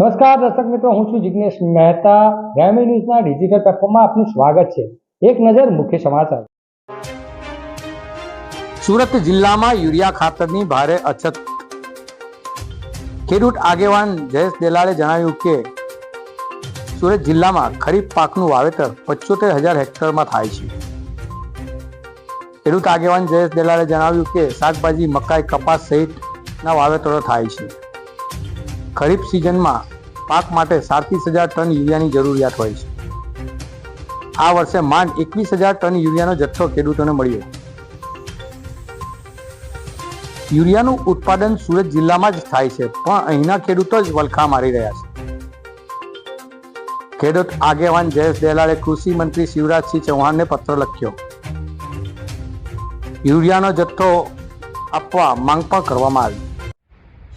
નમસ્કાર દર્શક મિત્રો, હું છું જિગ્નેશ મહેતા. ગ્રામી ન્યૂઝના ડિજિટલ પ્લેટફોર્મમાં આપનું સ્વાગત છે. એક નજર મુખ્ય સમાચાર. સુરત જિલ્લામાં યુરિયા ખાતરની ભારે અછત. ખેડૂત આગેવાન જયેશ દેલાળે જણાવ્યું કે, સુરત જિલ્લામાં ખરીફ પાકનું વાવેતર પચોતેર હજાર હેક્ટરમાં થાય છે. ખેડૂત આગેવાન જયેશ દેલાળે જણાવ્યું કે, શાકભાજી, મકાઈ, કપાસ સહિતના વાવેતરો થાય છે. ખરીફ સિઝનમાં પાક માટે સાડત્રીસ હજાર ટન યુરિયાની જરૂરિયાત હોય છે. આ વર્ષે માંડ એકવીસ હજાર ટન યુરિયાનો જથ્થો ખેડૂતોને મળ્યો. યુરિયાનું ઉત્પાદન સુરત જિલ્લામાં જ થાય છે, પણ અહીંના ખેડૂતો જ વલખા મારી રહ્યા છે. ખેડૂત આગેવાન જયેશ દેલાળે કૃષિ મંત્રી શિવરાજસિંહ ચૌહાણને પત્ર લખ્યો. યુરિયાનો જથ્થો આપવા માંગ પણ કરવામાં આવી.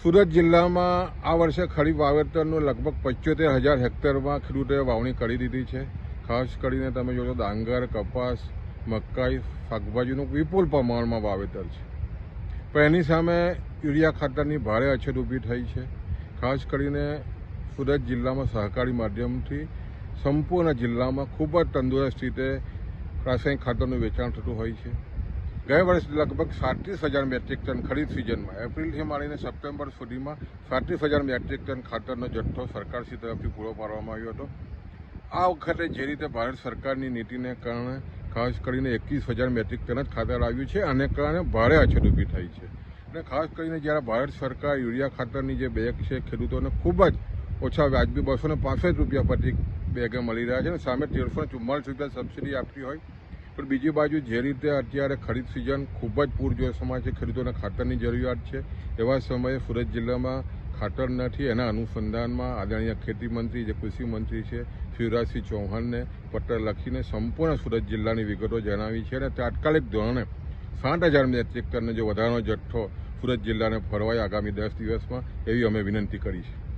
સુરત જિલ્લામાં આ વર્ષે ખરીફ વાવેતરનું લગભગ પંચોતેર હજાર હેક્ટરમાં ખેડૂતોએ વાવણી કરી દીધી છે. ખાસ કરીને તમે જોશો ડાંગર, કપાસ, મકાઈ, શાકભાજીનું વિપુલ પ્રમાણમાં વાવેતર છે. પણ એની સામે યુરિયા ખાતરની ભારે અછત ઊભી થઈ છે. ખાસ કરીને સુરત જિલ્લામાં સહકારી માધ્યમથી સંપૂર્ણ જિલ્લામાં ખૂબ જ તંદુરસ્ત રીતે રાસાયણિક ખાતરનું વેચાણ થતું હોય છે. ગયા વર્ષે લગભગ સાડત્રીસ હજાર મેટ્રિક ટન ખરીદ સિઝનમાં, એપ્રિલથી માંડીને સપ્ટેમ્બર સુધીમાં સાડત્રીસ હજાર મેટ્રિક ટન ખાતરનો જથ્થો સરકારશ્રી તરફથી પૂરો પાડવામાં આવ્યો હતો. આ વખતે જે રીતે ભારત સરકારની નીતિને કારણે ખાસ કરીને એકવીસ હજાર મેટ્રિક ટન જ ખાતર આવ્યું છે અને કારણે ભારે અછત ઊભી થઈ છે. અને ખાસ કરીને જ્યારે ભારત સરકાર યુરિયા ખાતરની જે બેગ છે, ખેડૂતોને ખૂબ જ ઓછા વ્યાજબી બસો ને રૂપિયા પ્રતિ બેગે મળી રહ્યા છે અને સામે તેરસો ચુમ્માલીસ રૂપિયા સબસિડી આપતી હોય પણ બીજી બાજુ જે રીતે અત્યારે ખરીદ સિઝન ખૂબ જ પૂરજોશમાં છે, ખેડૂતોને ખાતરની જરૂરિયાત છે, એવા સમયે સુરત જિલ્લામાં ખાતર નથી, એના અનુસંધાનમાં આદરણીય ખેતી મંત્રી જે કૃષિ મંત્રી છે, શિવરાજસિંહ ચૌહાણને પત્ર લખીને સંપૂર્ણ સુરત જિલ્લાની વિગતો જણાવી છે અને તાત્કાલિક ધોરણે સાઠ હજાર મેટ્રિક ટનનો જે વધારાનો જથ્થો સુરત જિલ્લાને ફરવાય આગામી દસ દિવસમાં, એવી અમે વિનંતી કરી છે.